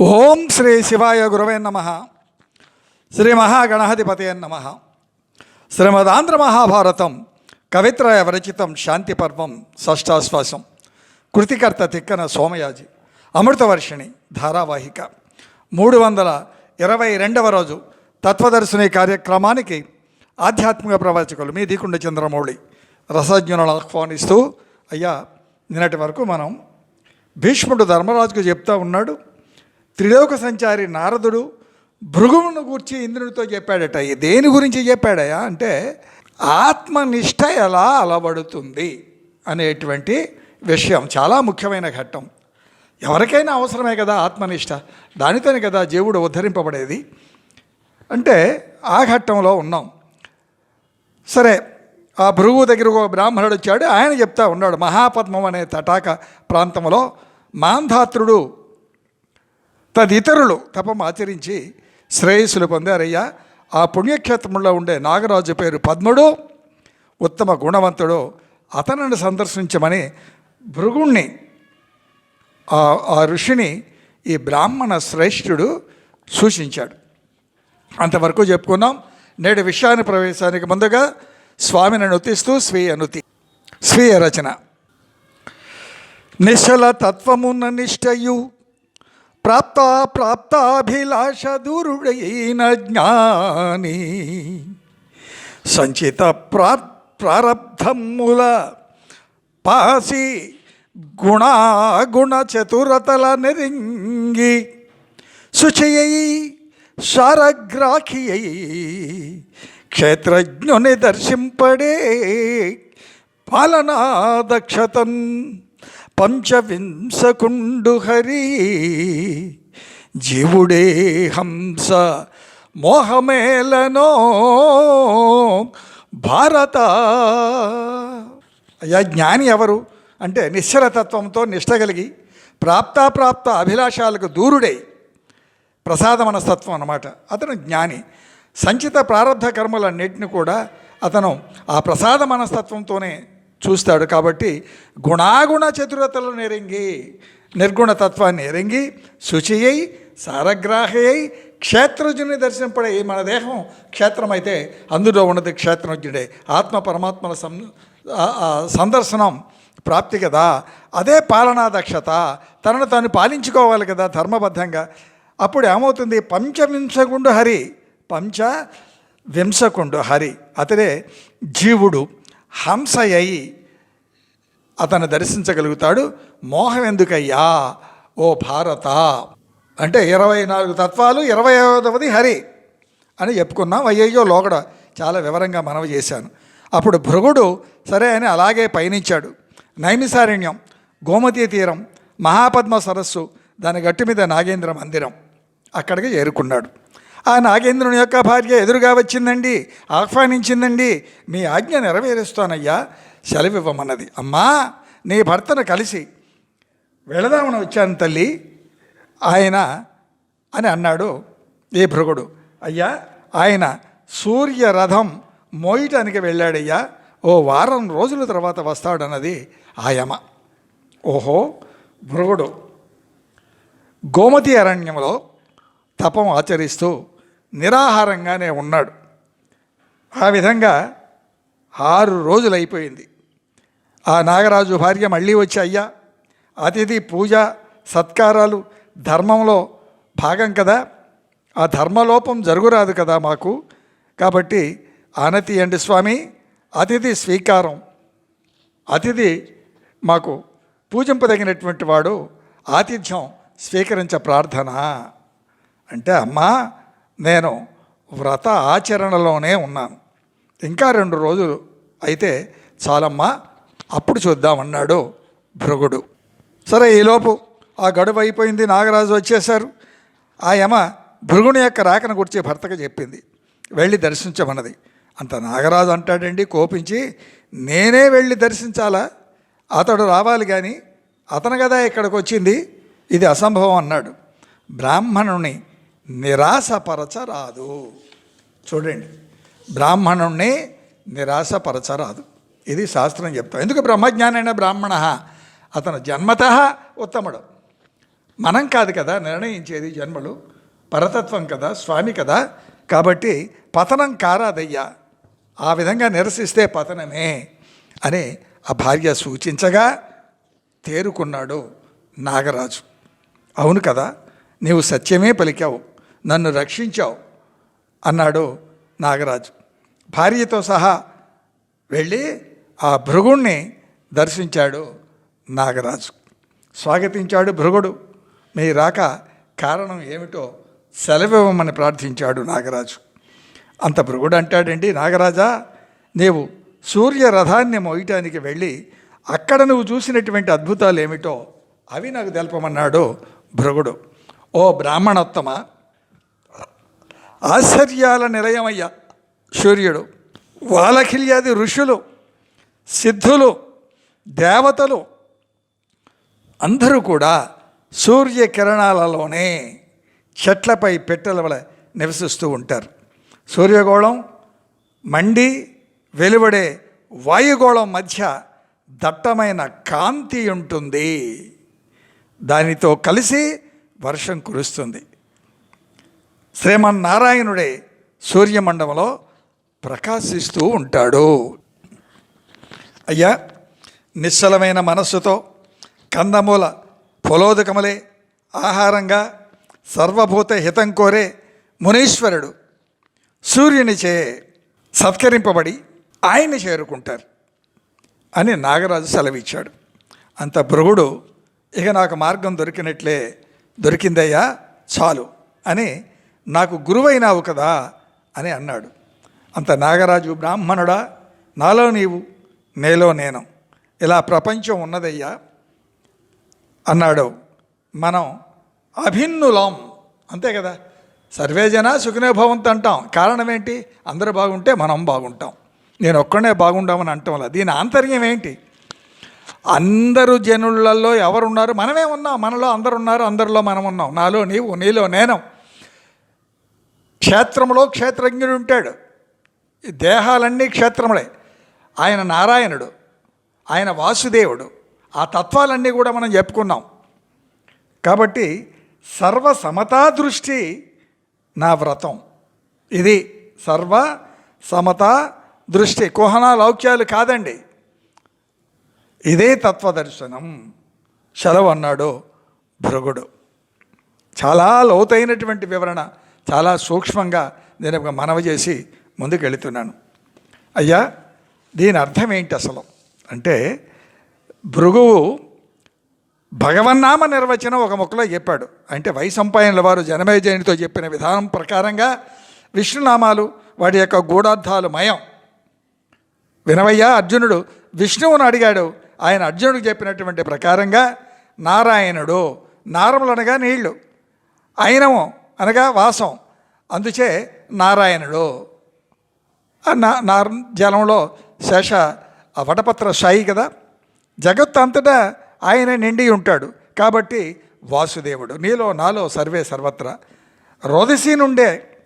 ఓం శ్రీ శివాయ గురవే నమ. శ్రీ మహాగణాధిపతే నమ. శ్రీమదాంధ్ర మహాభారతం కవిత్రయ విరచితం శాంతి పర్వం షష్టాశ్వాసం. కృతికర్త తిక్కన సోమయాజి. అమృతవర్షిణి ధారావాహిక. మూడు వందల ఇరవై రెండవ రోజు తత్వదర్శిని కార్యక్రమానికి ఆధ్యాత్మిక ప్రవచకులు మీ దీకుండ చంద్రమౌళి. రసజ్ఞులను ఆహ్వానిస్తూ అయ్యా నిన్నటి వరకు మనం భీష్ముడు ధర్మరాజుకు చెప్తా ఉన్నాడు త్రిలోక సంచారి నారదుడు భృగువును గూర్చి ఇంద్రునితో చెప్పాడట. దేని గురించి చెప్పాడయా? అంటే ఆత్మనిష్ట ఎలా అలవడుతుంది? అనేటువంటి విషయం. చాలా ముఖ్యమైన ఘట్టం. ఎవరికైనా అవసరమే కదా ఆత్మనిష్ట? దానితోనే కదా జీవుడు ఉద్ధరింపబడేది. అంటే ఆ ఘట్టంలో ఉన్నాం. సరే ఆ భృగు దగ్గర ఒక బ్రాహ్మణుడు వచ్చాడు. ఆయన చెప్తా ఉన్నాడు మహాపద్మం అనే తటాక ప్రాంతంలో మాంధాత్రుడు తదితరులు తపం ఆచరించి శ్రేయస్సులు పొందారయ్యా. ఆ పుణ్యక్షేత్రంలో ఉండే నాగరాజు పేరు పద్ముడు ఉత్తమ గుణవంతుడు. అతనిని సందర్శించమని భృగుణ్ణి ఆ ఆ ఋషిని ఈ బ్రాహ్మణ శ్రేష్ఠుడు సూచించాడు. అంతవరకు చెప్పుకున్నాం. నేడు విషయాన్ని ప్రవేశానికి ముందుగా స్వామిని నుతిస్తూ స్వీయ నుతి స్వీయ రచన. నిశ్చల తత్వమున్న నిష్టయు ప్రాప్త ప్రాప్తాభిలాష దూరుడైన జ్ఞాని. సంచిత ప్రా ప్రారంధముల పాసి గుణాగుణ చతురతల నెరింగి శుచయై శారగ్రాఖియై క్షేత్రజ్ఞుని దర్శింపడే పాలనా దక్షతన్ పంచవింశకుండు హరి జీవుడే హంస మోహమేలనో భారత. అయ్యా జ్ఞాని ఎవరు? అంటే నిశ్చలతత్వంతో నిష్ట కలిగి ప్రాప్తాప్రాప్త అభిలాషాలకు దూరుడై ప్రసాద మనస్తత్వం అన్నమాట. అతను జ్ఞాని. సంచిత ప్రారంభ కర్మలన్నింటిని కూడా అతను ఆ ప్రసాద మనస్తత్వంతోనే చూస్తాడు కాబట్టి గుణాగుణ చతురతలు నెరింగి నిర్గుణ తత్వాన్ని ఎరింగి శుచియై సారగ్రాహయై క్షేత్రజుని దర్శింపడే మన దేహం క్షేత్రమైతే అందులో ఉన్నది క్షేత్రజ్ఞుడే. ఆత్మ పరమాత్మల సం సందర్శనం ప్రాప్తి కదా. అదే పాలనా దక్షత తనను తాను పాలించుకోవాలి కదా ధర్మబద్ధంగా. అప్పుడు ఏమవుతుంది? పంచవింశకుండు హరి పంచ వింశకుండు హరి. అతడే జీవుడు. హంస అయి అతను దర్శించగలుగుతాడు. మోహం ఎందుకయ్యా ఓ భారత! అంటే ఇరవై నాలుగు తత్వాలు ఇరవై ఐదవది హరి అని చెప్పుకున్నాం. అయ్యయ్యో లోగడ చాలా వివరంగా మనవి చేశాను. అప్పుడు భృగుడు సరే అని అలాగే పయనించాడు. నైమిసారణ్యం గోమతీ తీరం మహాపద్మ సరస్సు దాని గట్టు మీద నాగేంద్ర మందిరం అక్కడికి చేరుకున్నాడు. ఆ నాగేంద్రుని యొక్క భార్య ఎదురుగా వచ్చిందండి ఆహ్వానించిందండి మీ ఆజ్ఞ నెరవేరుస్తానయ్యా సెలవివ్వమన్నది. అమ్మా నీ భర్తను కలిసి వెళదామని వచ్చాను తల్లి ఆయన అని అన్నాడు ఏ భృగుడు. అయ్యా ఆయన సూర్యరథం మోయటానికి వెళ్ళాడయ్యా ఓ వారం రోజుల తర్వాత వస్తాడన్నది ఆయమ. ఓహో భృగుడు. గోమతి అరణ్యంలో తపం ఆచరిస్తూ నిరాహారంగానే ఉన్నాడు. ఆ విధంగా ఆరు రోజులు అయిపోయింది ఆ నాగరాజు భార్య మళ్ళీ వచ్చి అయ్యా అతిథి పూజ సత్కారాలు ధర్మంలో భాగం కదా. ఆ ధర్మలోపం జరుగురాదు కదా మాకు. కాబట్టి ఆనతి అండి స్వామి అతిథి స్వీకారం. అతిథి మాకు పూజింపదగినటువంటి వాడు ఆతిథ్యం స్వీకరించ ప్రార్థన. అంటే అమ్మా నేను వ్రత ఆచరణలోనే ఉన్నాను. ఇంకా రెండు రోజులు అయితే చాలమ్మా అప్పుడు చూద్దామన్నాడు భృగుడు. సరే ఈలోపు ఆ గడువు అయిపోయింది నాగరాజు వచ్చేశారు. ఆ యమ భృగుని యొక్క రాకను గురించి భర్తకు చెప్పింది. వెళ్ళి దర్శించమన్నది. అంత నాగరాజు అంటాడండి కోపించి నేనే వెళ్ళి దర్శించాలా? అతడు రావాలి కానీ అతను కదా ఇక్కడికి వచ్చింది? ఇది అసంభవం అన్నాడు. బ్రాహ్మణుని నిరాశపరచరాదు. చూడండి బ్రాహ్మణుణ్ణి నిరాశపరచరాదు. ఇది శాస్త్రం చెప్తాం. ఎందుకు బ్రహ్మజ్ఞానైన బ్రాహ్మణ? అతను జన్మత ఉత్తముడు. మనం కాదు కదా నిర్ణయించేది జన్మలు. పరతత్వం కదా స్వామి కదా. కాబట్టి పతనం కారాదయ్యా. ఆ విధంగా నిరసిస్తే పతనమే అని ఆ భార్య సూచించగా తేరుకున్నాడు నాగరాజు. అవును కదా నీవు సత్యమే పలికావు. నన్ను రక్షించావు అన్నాడు నాగరాజు. భార్యతో సహా వెళ్ళి ఆ భృగుణ్ణి దర్శించాడు నాగరాజు. స్వాగతించాడు భృగుడు. మీ రాక కారణం ఏమిటో సెలవివ్వమని ప్రార్థించాడు నాగరాజు. అంత భృగుడు అంటాడండి నాగరాజా నీవు సూర్యరథాన్ని మోయటానికి వెళ్ళి అక్కడ నువ్వు చూసినటువంటి అద్భుతాలు ఏమిటో అవి నాకు తెలపమన్నాడు భృగుడు. ఓ బ్రాహ్మణోత్తమ ఆశ్చర్యాల నిలయమయ్య సూర్యుడు. వాలఖిల్యాది ఋషులు సిద్ధులు దేవతలు అందరూ కూడా సూర్యకిరణాలలోనే చెట్లపై పెట్టెల వల నివసిస్తూ ఉంటారు. సూర్యగోళం మండి వెలువడే వాయుగోళం మధ్య దట్టమైన కాంతి ఉంటుంది. దానితో కలిసి వర్షం కురుస్తుంది. శ్రీమన్నారాయణుడే సూర్యమండలంలో ప్రకాశిస్తూ ఉంటాడు. అయ్యా నిశ్చలమైన మనస్సుతో కందమూల పొలోదకములే ఆహారంగా సర్వభూత హితం కోరే మునీశ్వరుడు సూర్యునిచే సత్కరింపబడి ఆయన్ని చేరుకుంటారు అని నాగరాజు సెలవిచ్చాడు. అంత భృగుడు ఇక నాకు మార్గం దొరికినట్లే దొరికిందయ్యా చాలు అని నాకు గురువైనావు కదా అని అన్నాడు. అంత నాగరాజు బ్రాహ్మణుడా నాలో నీవు నేలో నేను. ఇలా ప్రపంచం ఉన్నదయ్యా. అన్నాడు. మనం అభిన్నులం. అంతే కదా? సర్వే జన సుఖనే భవంతు అంటాం. కారణం ఏంటి అందరూ బాగుంటే మనం బాగుంటాం. నేను ఒక్కడే బాగుండామని అంటాం అలా దీని ఆంతర్యం ఏంటి? అందరు జనులలో ఎవరున్నారు? మనమే ఉన్నాం. మనలో అందరు ఉన్నారు అందరిలో మనం ఉన్నాం. నాలో నీవు నీలో నేను. క్షేత్రంలో క్షేత్రజ్ఞుడు ఉంటాడు. ఈ దేహాలన్నీ క్షేత్రములే. ఆయన నారాయణుడు ఆయన వాసుదేవుడు ఆ తత్వాలన్నీ కూడా మనం చెప్పుకున్నాం. కాబట్టి సర్వ సమతా దృష్టి నా వ్రతం. ఇది సర్వ సమతా దృష్టి. కుహన లౌక్యాలు కాదండి. ఇదే తత్వదర్శనం. సెలవు అన్నాడు భృగుడు. చాలా లోతైనటువంటి వివరణ. చాలా సూక్ష్మంగా నేను ఒక మనవి చేసి ముందుకు వెళుతున్నాను అయ్యా దీని అర్థం ఏంటి అసలు? అంటే భృగువు భగవన్నామ నిర్వచనం ఒక ముక్కలో చెప్పాడు. అంటే వైసంపాయనుల వారు జనమేజయునితో చెప్పిన విధానం ప్రకారంగా విష్ణునామాలు వాటి యొక్క గూఢార్థాలు మయం. వినవయ్యా అర్జునుడు విష్ణువును అడిగాడు. ఆయన అర్జునుడికి చెప్పినటువంటి ప్రకారంగా నారాయణుడు నారములు అనగా నీళ్ళు అయినము అనగా వాసం. అందుచే నారాయణుడు. నా నార జలంలో శేష ఆ వటపత్ర సాయి కదా. జగత్ అంతటా ఆయన నిండి ఉంటాడు. కాబట్టి వాసుదేవుడు నీలో నాలో సర్వే సర్వత్రా. రోదసి నుండే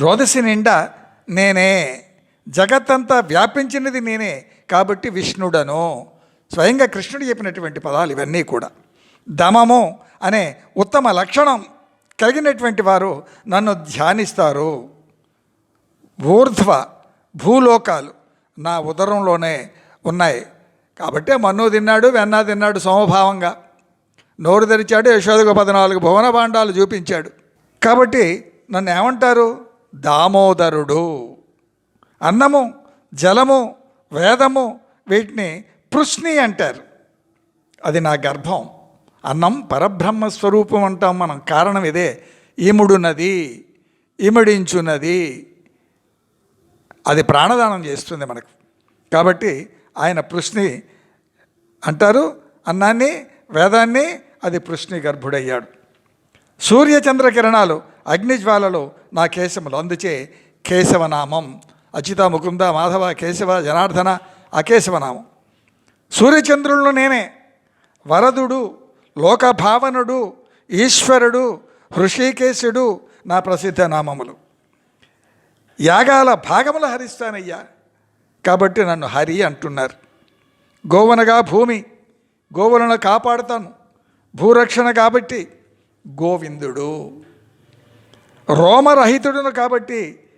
రోదసి నిండా నేనే. జగత్తంతా వ్యాపించినది నేనే. కాబట్టి విష్ణుడను. స్వయంగా కృష్ణుడు చెప్పినటువంటి పదాలు ఇవన్నీ కూడా. దమము అనే ఉత్తమ లక్షణం కలిగినటువంటి వారు నన్ను ధ్యానిస్తారు. ఊర్ధ్వ భూలోకాలు నా ఉదరంలోనే ఉన్నాయి. కాబట్టే మన్ను తిన్నాడు వెన్న తిన్నాడు సమభావంగా. నోరు తెరిచాడు యశోదకు పద్నాలుగు భువన భాండాలు చూపించాడు. కాబట్టి నన్ను ఏమంటారు? దామోదరుడు. అన్నము జలము వేదము వీటిని పృష్ణి అంటారు. అది నా గర్భం. అన్నం పరబ్రహ్మ స్వరూపం అంటాం మనం. కారణం ఇదే. ఈముడున్నది ఇమిడించున్నది అది ప్రాణదానం చేస్తుంది మనకు. కాబట్టి ఆయన పృష్ణి అంటారు అన్నాన్ని వేదాన్ని అది పృష్ణి గర్భుడయ్యాడు. సూర్యచంద్ర కిరణాలు అగ్నిజ్వాలలు నా కేశములు. అందుచే కేశవనామం. అచిత ముకుంద మాధవ కేశవ జనార్దన అకేశవనామం. సూర్యచంద్రులను నేనే. వరదుడు లోకభావనుడు ఈశ్వరుడు హృషికేశుడు నా ప్రసిద్ధ నామములు. యాగాల భాగములు హరిస్తానయ్యా. కాబట్టి నన్ను హరి అంటున్నారు. గోవనగా భూమి గోవులను కాపాడుతాను. భూరక్షణ కాబట్టి గోవిందుడు. రోమరహితుడును కాబట్టి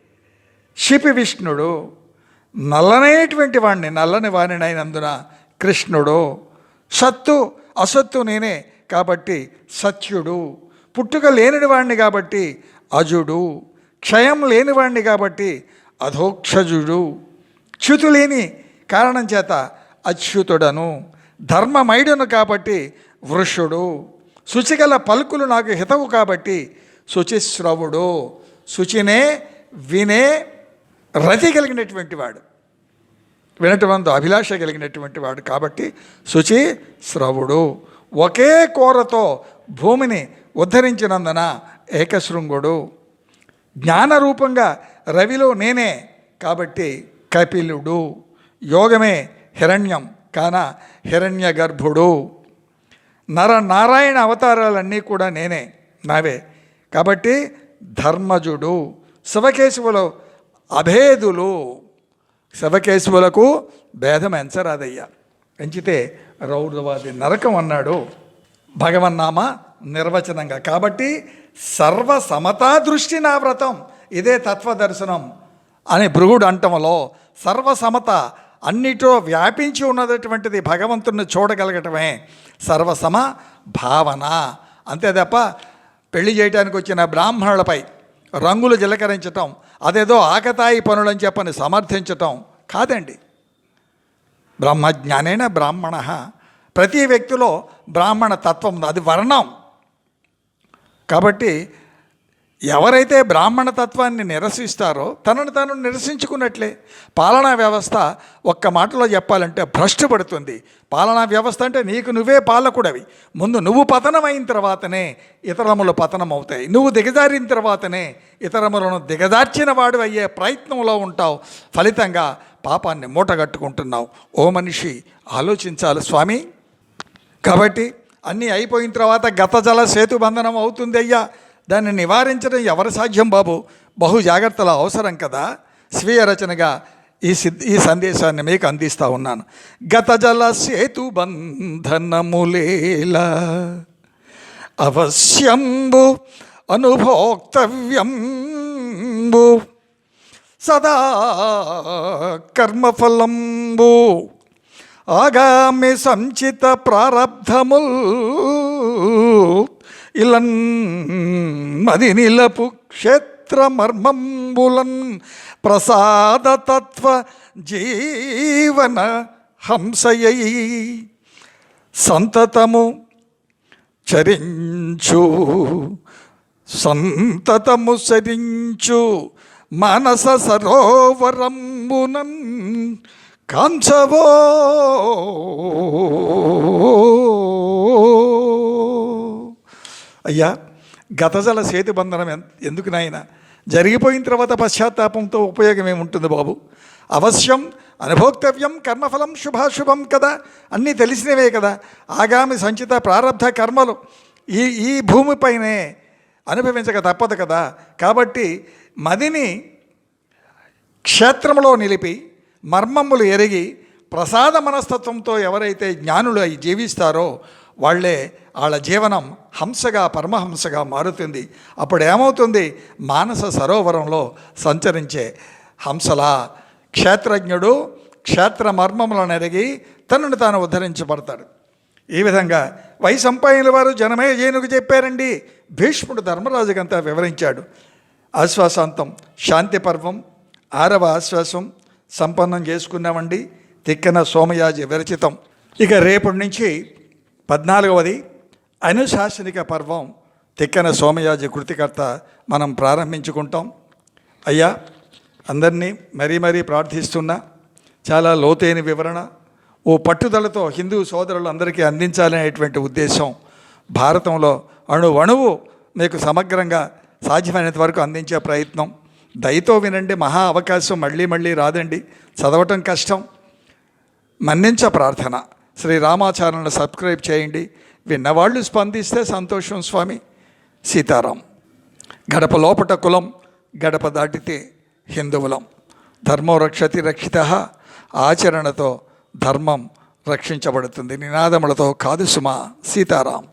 శిపి విష్ణుడు. నల్లనేటువంటి వాణ్ణి నల్లని వాణిని అయినందున కృష్ణుడు. సత్తు అసత్తు నేనే కాబట్టి సత్యుడు. పుట్టుక లేనివాడిని కాబట్టి అజుడు. క్షయం లేనివాణ్ణి కాబట్టి అధోక్షజుడు. చ్యుతు లేని కారణం చేత అచ్యుతుడను. ధర్మమైడును కాబట్టి వృషుడు. శుచిగల పలుకులు నాకు హితవు కాబట్టి శుచిశ్రవుడు. శుచినే వినే రతి కలిగినటువంటి వాడు. వినటమందు అభిలాష కలిగినటువంటి వాడు కాబట్టి శుచి శ్రవుడు ఒకే కోరతో భూమిని ఉద్ధరించినందున ఏకశృంగుడు. జ్ఞానరూపంగా రవిలో నేనే కాబట్టి కపిలుడు. యోగమే హిరణ్యం కాన హిరణ్య గర్భుడు నర నారాయణ అవతారాలన్నీ కూడా నేనే నావే. కాబట్టి ధర్మజుడు శివకేశవులు అభేదులు. శివకేశవులకు భేదం ఎంచరాదయ్యా. ఎంచితే రౌరవాది నరకం అన్నాడు. భగవన్నామ నిర్వచనంగా. కాబట్టి సర్వ సమతా దృష్టి నా వ్రతం. ఇదే తత్వదర్శనం అని భృగుడు అంటంలో సర్వసమత అన్నిటిలో వ్యాపించి ఉన్నటువంటిది భగవంతుని చూడగలగటమే సర్వసమ భావన. అంతే తప్ప పెళ్ళి చేయడానికి వచ్చిన బ్రాహ్మణులపై రంగులు జిలకరించటం అదేదో ఆకతాయి పనులని చెప్పని సమర్థించటం కాదండి. బ్రహ్మజ్ఞానైన బ్రాహ్మణ. ప్రతి వ్యక్తిలో బ్రాహ్మణ తత్వం ఉంది. అది వర్ణం. కాబట్టి ఎవరైతే బ్రాహ్మణ తత్వాన్ని నిరసిస్తారో తనను తాను నిరసించుకున్నట్లే. పాలనా వ్యవస్థ ఒక్క మాటలో చెప్పాలంటే భ్రష్టు పడుతుంది పాలనా వ్యవస్థ అంటే నీకు నువ్వే పాలకుడవి. ముందు నువ్వు పతనం అయిన తర్వాతనే ఇతరములు పతనం అవుతాయి నువ్వు దిగజారిన తర్వాతనే ఇతరములను దిగజార్చిన వాడు అయ్యే ప్రయత్నంలో ఉంటావు. ఫలితంగా పాపాన్ని మూటగట్టుకుంటున్నావు. ఓ మనిషి ఆలోచించాలి స్వామి. కాబట్టి అన్నీ అయిపోయిన తర్వాత గత జల సేతు బంధనం అవుతుంది అయ్యా. దాన్ని నివారించడం ఎవరి సాధ్యం బాబు? బహు జాగ్రత్తల అవసరం కదా. స్వీయ రచనగా ఈ సిద్ధి ఈ సందేశాన్ని మీకు అందిస్తూ ఉన్నాను. గత జల సేతు బంధనములేలా అవశ్యంబు అనుభోక్తవ్యంబు సదా కర్మఫలంబు. ఆగామి సంచిత ప్రారబ్ధముల్ ఇలన్ మది నిలపు క్షేత్రమర్మంబులన్ ప్రసాదతత్వ జీవన హంసయై. సంతతము చరించు సంతతము చరించు మనస సరోవరంబునన్ కాంచవో. అయ్యా గతజల సేతు బంధనం ఎందుకు నాయన? జరిగిపోయిన తర్వాత పశ్చాత్తాపంతో ఉపయోగం ఏముంటుంది బాబు? అవశ్యం అనుభోక్తవ్యం కర్మఫలం శుభాశుభం కదా? అన్నీ తెలిసినవే కదా? ఆగామి సంచిత ప్రారంధ కర్మలు ఈ ఈ భూమిపైనే అనుభవించక తప్పదు కదా? కాబట్టి మదిని క్షేత్రంలో నిలిపి మర్మములు ఎరిగి ప్రసాద మనస్తత్వంతో ఎవరైతే జ్ఞానులు అయి జీవిస్తారో వాళ్ళే వాళ్ళ జీవనం హంసగా పరమహంసగా మారుతుంది. అప్పుడు ఏమవుతుంది? మానస సరోవరంలో సంచరించే హంసలా క్షేత్రజ్ఞుడు క్షేత్ర మర్మములను ఎరిగి తనను తాను ఉద్ధరించబడతాడు. ఈ విధంగా వైసంపాయనుల వారు జనమేజయనుకు చెప్పారండి. భీష్ముడు ధర్మరాజుకంతా వివరించాడు. ఆశ్వాసాంతం శాంతి పర్వం ఆరవ ఆశ్వాసం సంపన్నం చేసుకున్నామండి. తిక్కన సోమయాజి విరచితం. ఇక రేపటి నుంచి పద్నాలుగవది అనుశాసనిక పర్వం తిక్కన సోమయాజి కృతికర్త మనం ప్రారంభించుకుంటాం. అయ్యా అందరినీ మరీ మరీ ప్రార్థిస్తున్నా. చాలా లోతైన వివరణ. ఓ పట్టుదలతో హిందూ సోదరులు అందరికీ అందించాలనేటువంటి ఉద్దేశం భారతంలో అణు అణువు మీకు సమగ్రంగా సాధ్యమైనంత వరకు అందించే ప్రయత్నం. దయతో వినండి మహా అవకాశం మళ్ళీ మళ్ళీ రాదండి. చదవటం కష్టం. మన్నించ ప్రార్థన. శ్రీ రామాచార్యులను సబ్స్క్రైబ్ చేయండి. విన్నవాళ్ళు స్పందిస్తే సంతోషం స్వామి. సీతారాం. గడప లోపట కులం గడప దాటితే హిందువులం. ధర్మో రక్షతి రక్షిత. ఆచరణతో ధర్మం రక్షించబడుతుంది. నినాదములతో కాదు సుమా. సీతారాం.